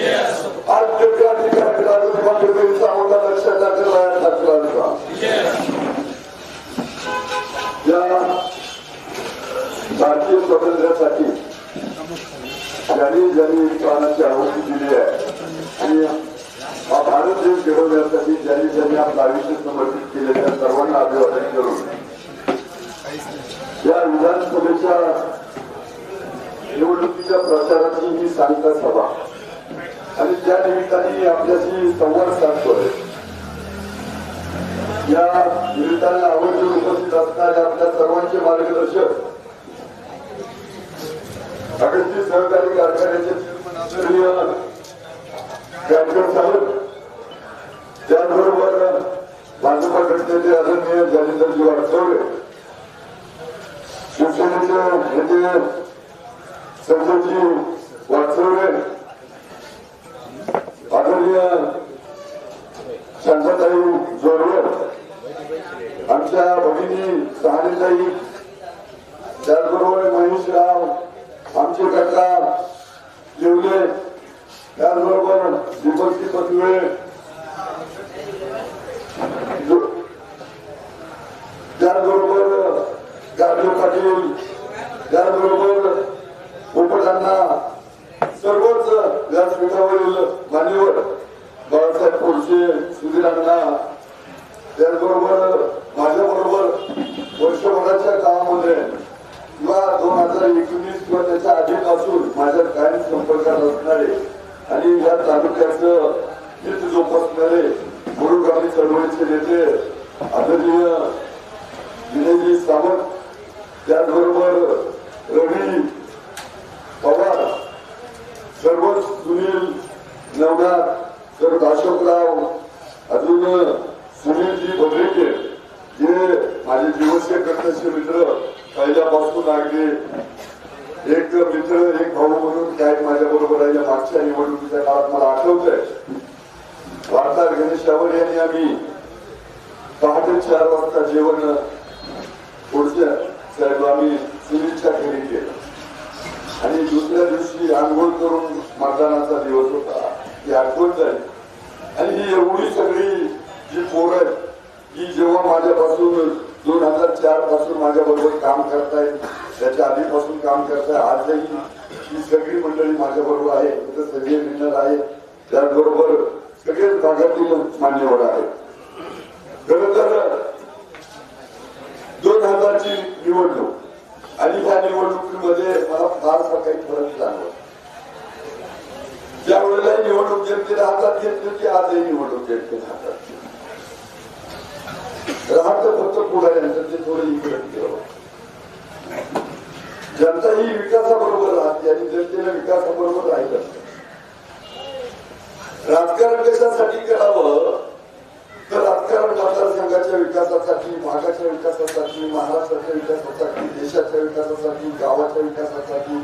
आज क्रांतिकारी लक्षात टाकला या भारतीय स्वातंत्र्यासाठी ज्यांनी ज्यांनी प्राणाची आहुती दिली आहे आणि हा भारत देश घडवण्यासाठी ज्यांनी ज्यांनी आपलं आयुष्य समर्पित केले त्या सर्वांना अभिवादन करून या विधानसभेच्या निवडणुकीच्या प्रचाराची ही सांगता सभा. आणि त्या निमित्ताने आपल्याशी संवाद साधतोय. या निमित्ताने आवर्जून उपस्थित असणारे आपल्या सर्वांचे मार्गदर्शक अगदी सहकारी कारखान्याचे चेअरमन साहेब त्याचबरोबर भाजपा घटनेचे आदरणीय जालिंदरजी वाटतोय शिवसेनेचे नेते संजयजी वाटचौरे आदरणीय शांताताई जोरवर आमच्या भगिनी सहानीताई. त्याचबरोबर महेश राव आमचे काका जेवले त्याचबरोबर दीपकजी पतुळे जो- त्याचबरोबर गाडगे पाटील त्याचबरोबर पोपटांना सर्वच व्यासपीठावरील मान्यवर बाळासाहेब कोळसे सुधीरांना त्याचबरोबर माझ्या बरोबर वर्षभराच्या काळामध्ये किंवा दोन हजार एकोणीस किंवा त्याच्या आधीपासून माझ्या कायम संपर्कात असणारे आणि या तालुक्याचं हित जोपासणारे गुरुगामी चळवळीचे नेते आदरणीय विनयजी सावंत त्याचबरोबर रवी पवार सर्वच सुनील नवनाथ तर अशोकराव अजून सुनीलजी भद्रेके जे माझे दिवसीय कर्तव्य मित्र पहिल्यापासून अगदी एक मित्र एक भाऊ म्हणून काय माझ्या बरोबर आहे मागच्या निवडणुकीच्या काळात मला आठवतंय. वार्ताहर गणेश रावळ यांनी आम्ही पहाटे चार वाजता जेवण पुढच्या साहेब आम्ही सुनीलच्या घरी केलं. आणि दुसऱ्या दिवशी आंघोळ करून मतदानाचा दिवस होता. ही आठवण झाली आणि ही एवढी सगळी जी पोरं ही की जेव्हा माझ्यापासून दोन हजार चारपासून माझ्या बरोबर काम करताय त्याच्या आधीपासून काम करताय आजही ही सगळी मंडळी माझ्या बरोबर आहे इथं संजय मिनर आहे त्याचबरोबर सगळेच भागातून मान्यवर आहेत. खर तर दोन हजारची निवडणूक आणि त्या निवडणुकीमध्ये मला फारसा काही फरक जाणवत ज्या वेळेला निवडणूक जनतेने हातात घेतली आजही निवडणूक जनतेने हातात. घेतली. राहतं फक्त पुढाऱ्यांचं ते थोडं इकडे ठेवा जनता ही विकासाबरोबर राहते आणि जनतेला विकासाबरोबर राहिलं राजकारण कशासाठी करावं? तर राजकारण मतदारसंघाच्या विकासासाठी भागाच्या विकासासाठी महाराष्ट्राच्या विकासासाठी देशाच्या विकासासाठी गावाच्या विकासासाठी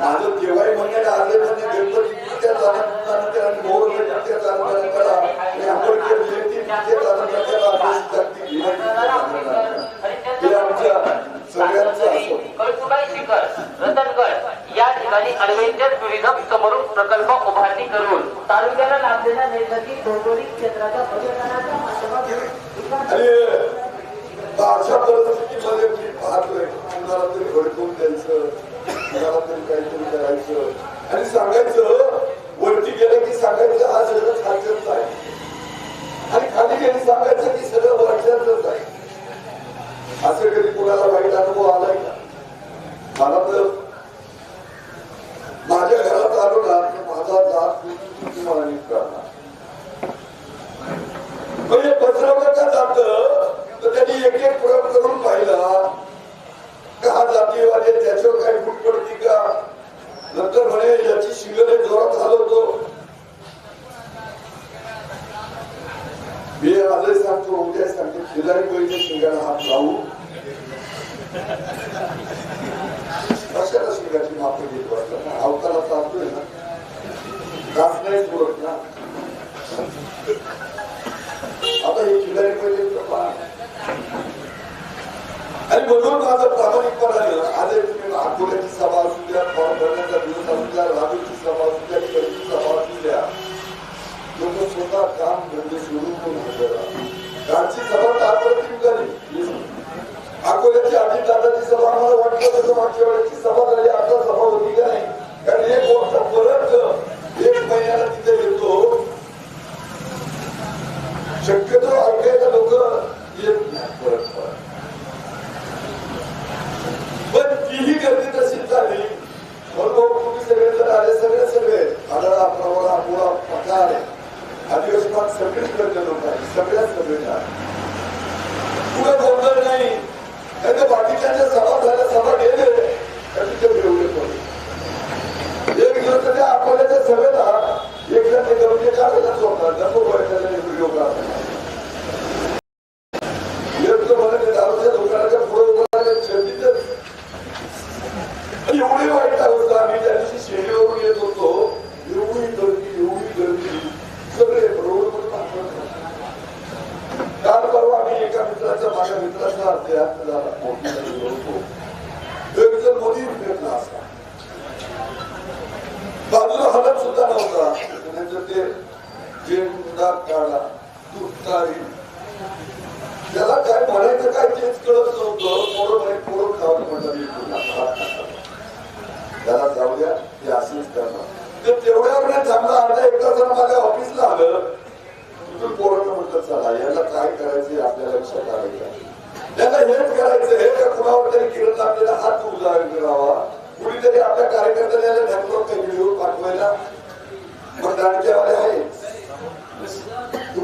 माझं केव्हाही म्हणणे आले म्हणजे गणपती करा आणि जयंती जागतिक हे आमच्या सगळ्यांचं असो. कळसुबाई शिखर रतनगड या ठिकाणी ऍडव्हेंचर टुरिझम समोरून प्रकल्प उभारणी करून तालुक्याला लाभलेल्या नैसर्गिक भौगोलिक क्षेत्राचा पर्यटनाचा आणि अशा परिस्थितीमध्ये मी पाहतोय कुणाला तरी भडकवून द्यायचं कुणाला तरी काहीतरी करायचं आणि सांगायचं वरती गेलं की सांगायचं हा सगळं खालचंच आहे आणि खाली गेली सांगायचं की सगळं वरच्याच आहे असं कधी कुणाला वाईट अनुभव आलाय का मला तर माझ्या घरात आलो ना तर माझा उद्या सांगते खिलारी बैठे शिंगाला हात लावू कशाला शिंगाची माफी घेत बसला ना अवतारा चालतोय ना काच नाही बोलत ना आता हे खिलारी बैठे आणि म्हणून माझं प्रामाणिकपणाने आज हे तुम्ही अकोल्याची सभा असू द्या फॉर्म भरण्याचा दिवस असू द्या राजूची सभा असू द्या कळीची सभा असू द्या. लोक स्वतः काम धंदे सोडून पण हजर कालची सभा तात्पुरती झाली अकोल्याची आधी दादाची सभा मला वाटलं तसं मागच्या वेळेची सभा झाली आता सभा होती का नाही कारण एक वर्ष परत एक महिन्याला तिथे येतो शक्यतो ऐकायला लोक येत नाही परत परत पण तीही गर्दी तशीच झाली म्हणून तुम्ही सगळे जर आले सगळे सगळे आढळा प्रवरा मुळा पकार आदिवासी भाग सगळेच गर्दी लोक आहे सगळ्याच सगळे पुढे बोलणार नाही. नाही तर बाकीच्या सभा झाल्या सभा गेले. तर तिथे मिळवले एक दिवस त्या अकोल्याच्या सभेला एक जण ते गवते काढायला सोडतात नको व्हायचा व्हिडिओ एक तर मला ते दारूच्या दुकानाच्या पुढे उभा राहिला, छंदीतच एवढी वाईट अवस्था आम्ही त्या दिवशी शेरीवरून येत होतो एवढी गर्दी एवढी गर्दी सगळे रोडवर काल परवा आम्ही एका मित्राच्या माझ्या मित्राचा देहांत झाला मोठीला गेलो होतो एक जण मोदी भेटला असता बाजूला हलत सुद्धा नव्हता त्यानंतर ते जेंडा काढा तुतारी त्याला काय म्हणायचं काय तेच कळत नव्हतं. पोरं नाही पोरं खावं म्हणतात त्याला जाऊ द्या ते असंच करणार. तर तेवढ्या वेळेत चांगला आला एकदा जर माझ्या ऑफिसला आलं तिथून पोरांना म्हटलं चला याला काय करायचं आपल्या लक्षात आलं का? त्याला हेच करायचं हे का कुणावर तरी किरण आपल्याला हात उजागर करावा. कुणीतरी आपल्या कार्यकर्त्याला ढकलून काही व्हिडिओ पाठवायला. मग दांडक्यावाले आहे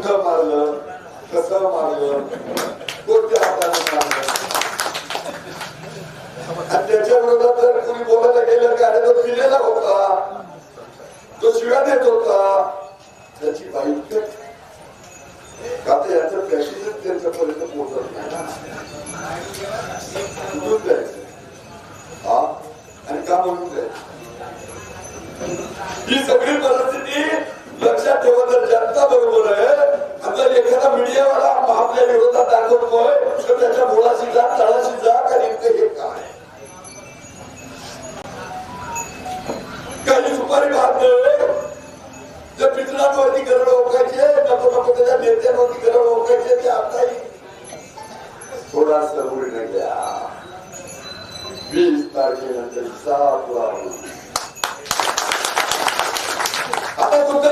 कुठं मारलं कसं मारलं कोणत्या हाताने मारलं? आणि त्याच्या विरोधात जर कोणी बोलायला गेलं का अरे तो दिलेला होता तो शिव्या देत होता त्याची वाईट का तर याचं पॅकेजच त्यांच्यापर्यंत पोहोचत नाही कुठून हा? आणि का म्हणून द्यायचं ही सगळी परिस्थिती लक्षात ठेवा जर जनता बरोबर आहे जर एखादा मीडियावाला आपल्या विरोधात दाखवतोय तर त्याच्या मुळाशी जा तळाशी जा का नेमकं हे काय? काही सुपारी भात जे पितळांवरती गरड ओळखायचे नको नको त्याच्या नेत्यांवरती गरड ओळखायचे ते आताही थोडासा उडी घ्या वीस तारखेनंतर सात वाजून आता तुमचं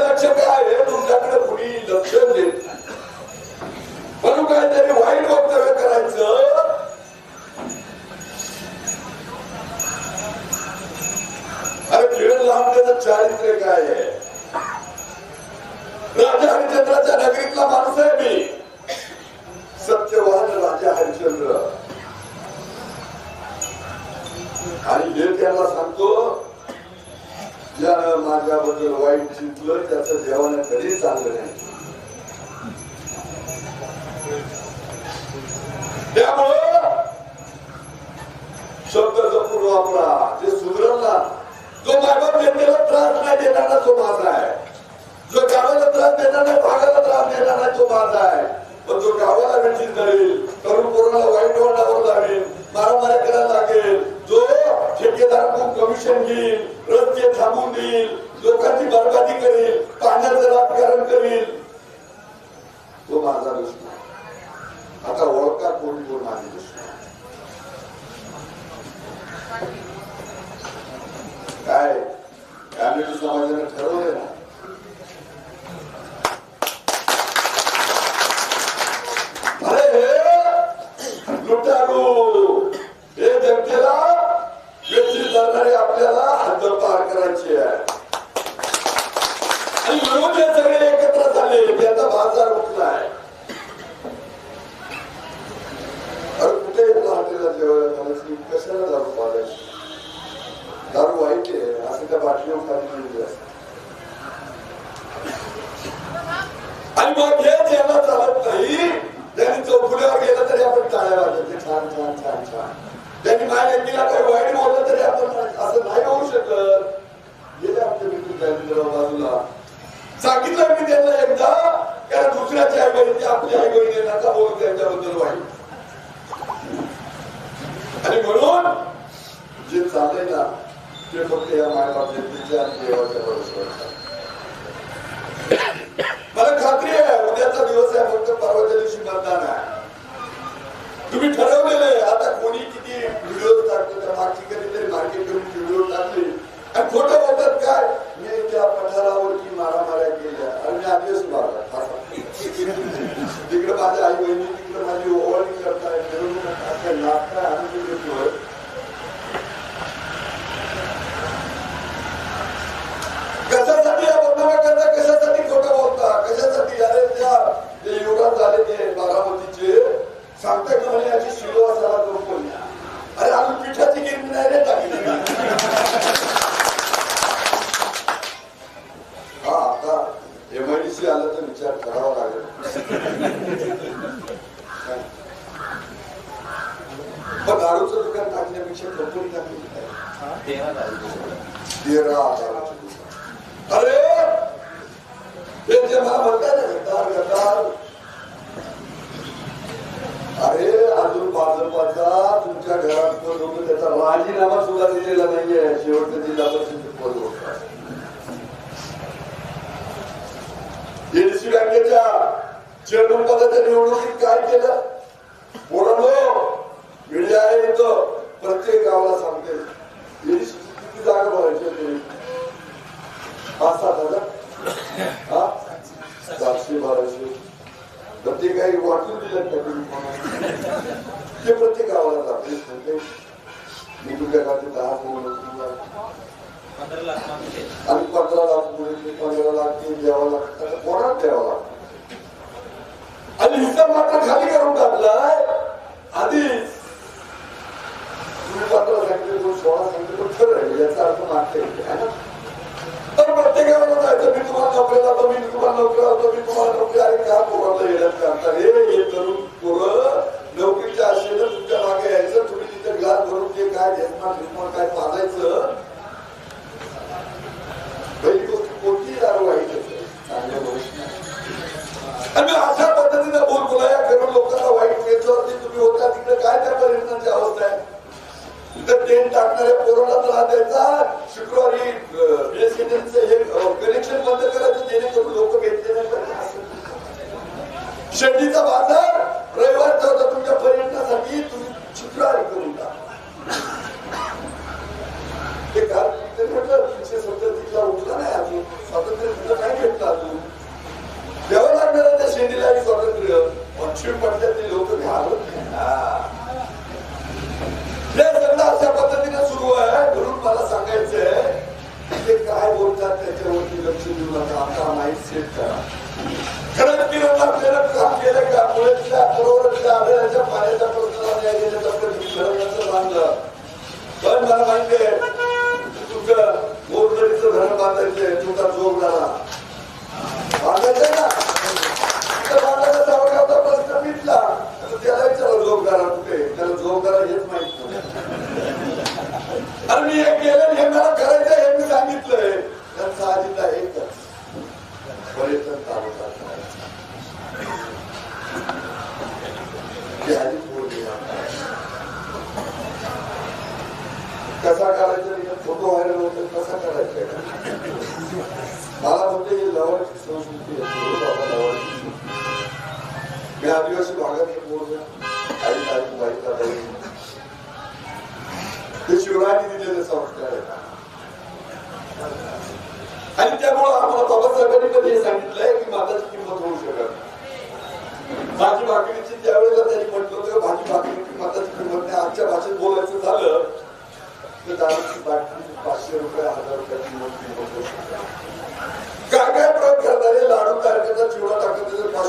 चाललंय ना ते फक्त या मायबाप आणि देवाच्या बरोबर मला खात्री आहे उद्याचा दिवस आहे फक्त परवाच्या दिवशी मतदान आहे. तुम्ही ठरवलेलं आहे आता कोणी किती व्हिडिओ टाकतो त्या मागची कधी तरी मार्केट करून व्हिडिओ टाकले. आणि खोटं बोलतात काय? मी त्या पठारावरती मारा मारामाऱ्या केल्या. आणि मी आधीच मारला. तिकडे माझ्या आई बहिणी तिकडे माझी ओवाळणी करताय मिरवणूक नाटकाय आनंद देतोय ते योगात झाले ते बारामतीचे सांगता का याची शिलो पश्चिम पडल्यातले लोक घालून हे सगळं अशा पद्धतीने सुरू आहे. म्हणून मला सांगायचंय ते काय बोलतात त्याच्यावरती लक्ष देऊ नका. आता माहीत सेट करा. काम केलं का? पाण्याच्या प्रश्नाला न्याय देण्याचा तुझं गोरदरीचं धरण बांधायचंय जोर झाला. बांधायचंय ना अरे मी हे केलं हे मला करायचं हे मी सांगितलंय. त्यांचा आजीला एकच.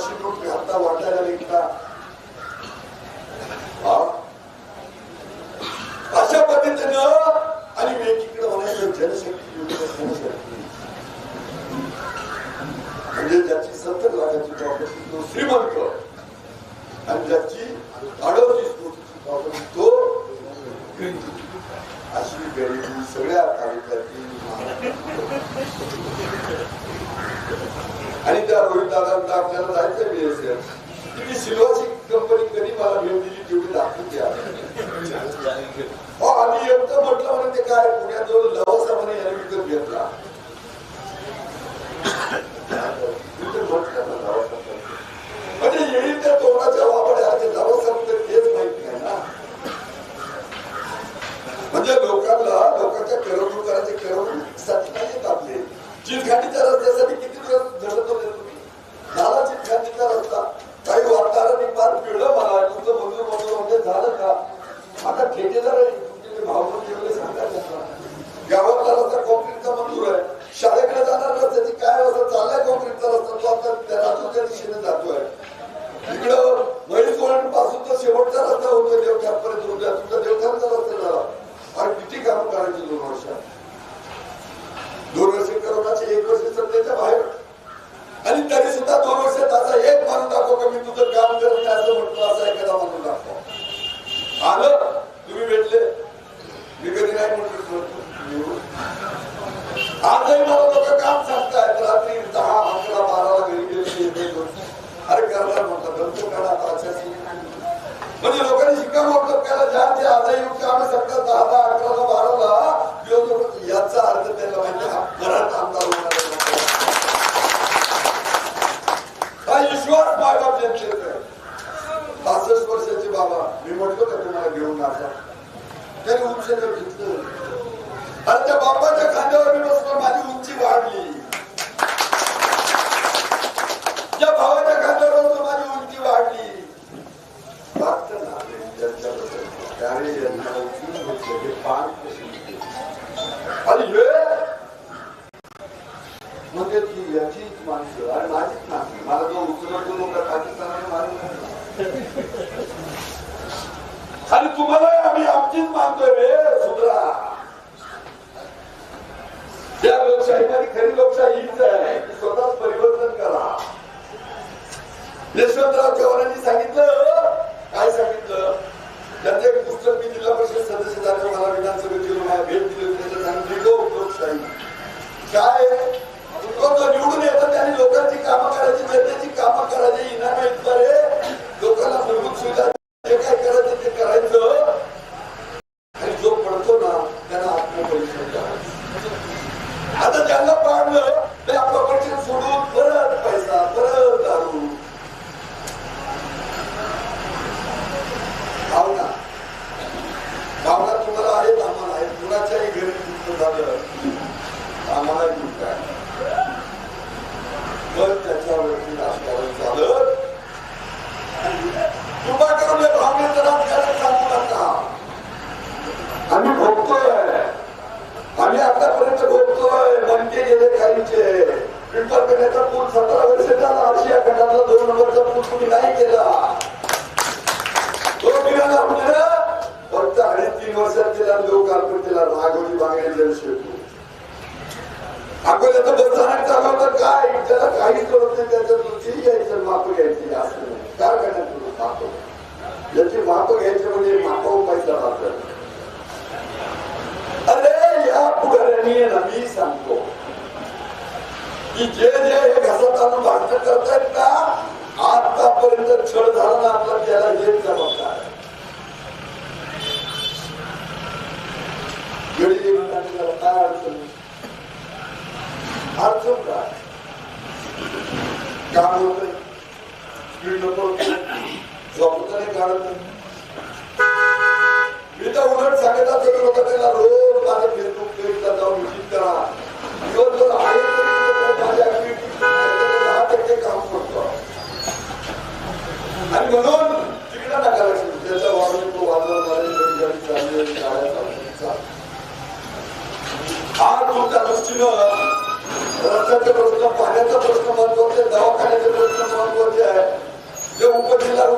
वार्षिक रूप में हफ्ता वार्ता का एक চলে যেতে বাইরে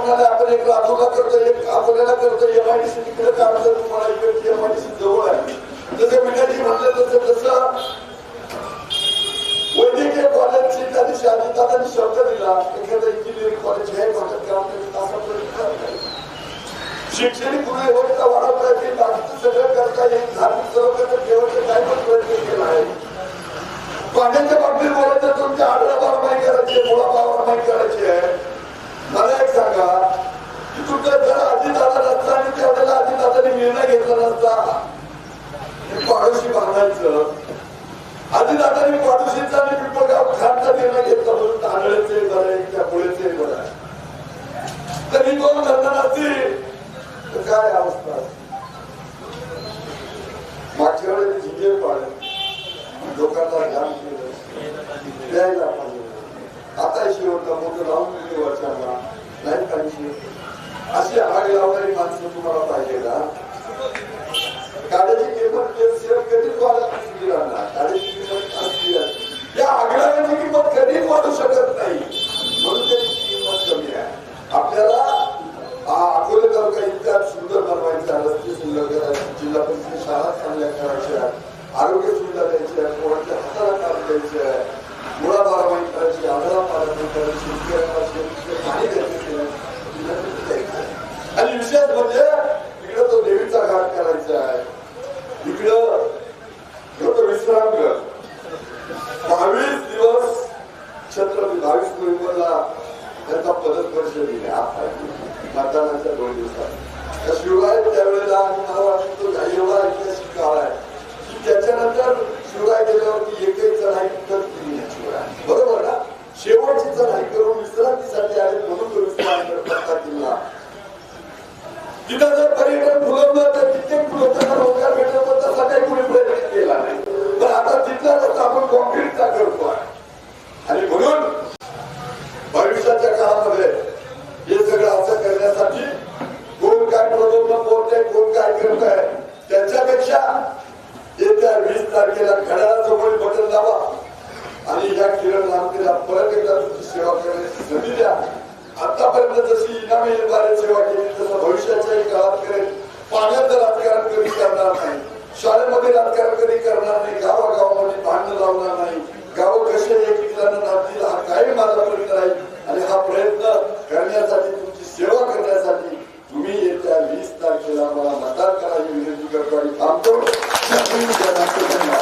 कोणाला आपण एक लातूरला करतो एक अकोल्याला करतो एम तिकडे काम करतो तुम्हाला इकडे एम जवळ आहे. जसं मिठाजी म्हटलं तसं जसं वैद्यकीय कॉलेजची त्या दिवशी आधी शब्द दिला एखादा इंजिनिअरिंग कॉलेज हे म्हणतात काम करत आपण शैक्षणिक गुणवत्ता वाढवता येते बाकीचं सगळं करता येईल धार्मिक सर्व देवाचे काय पण प्रयत्न केला आहे. पाण्याच्या बाबतीत बोलायचं तुमच्या आडव्या बारमाही करायची मुळा बारमाही करायची. आहे मला एक सांगा की जर आधी झाला नसता आणि त्यावेळेला आधी दादाने निर्णय घेतला नसता पाडोशी बांधायचं. आधी दादाने पाडोशीचा आणि पिंपळगाव खानचा निर्णय घेतला म्हणून तांदळाचे झाले